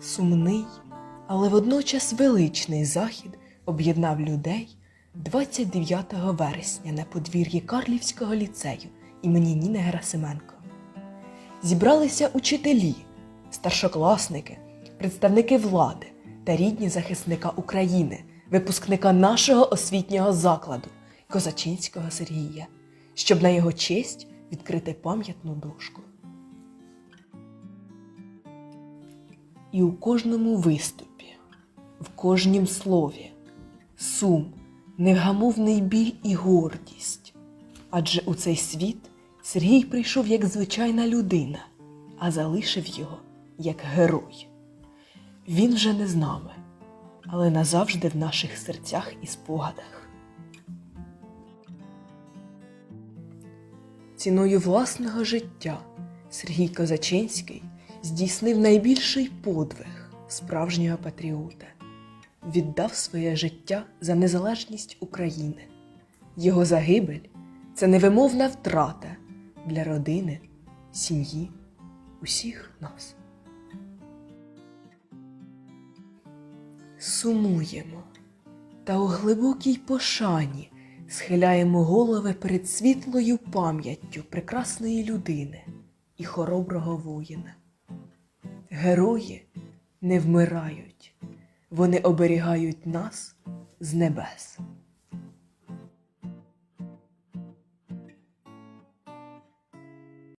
Сумний, але водночас величний захід об'єднав людей 29 вересня на подвір'ї Карлівського ліцею імені Ніни Герасименко. Зібралися учителі, старшокласники, представники влади та рідні захисника України, випускника нашого освітнього закладу Козачинського Сергія, щоб на його честь відкрити пам'ятну дошку. І у кожному виступі, в кожнім слові, сум, невгамовний біль і гордість. Адже у цей світ Сергій прийшов як звичайна людина, а залишив його як герой. Він вже не з нами, але назавжди в наших серцях і спогадах. Ціною власного життя Сергій Козачинський здійснив найбільший подвиг справжнього патріота, віддав своє життя за незалежність України. Його загибель це невимовна втрата для родини, сім'ї, усіх нас. Сумуємо та у глибокій пошані схиляємо голови перед світлою пам'яттю прекрасної людини і хороброго воїна. Герої не вмирають, вони оберігають нас з небес.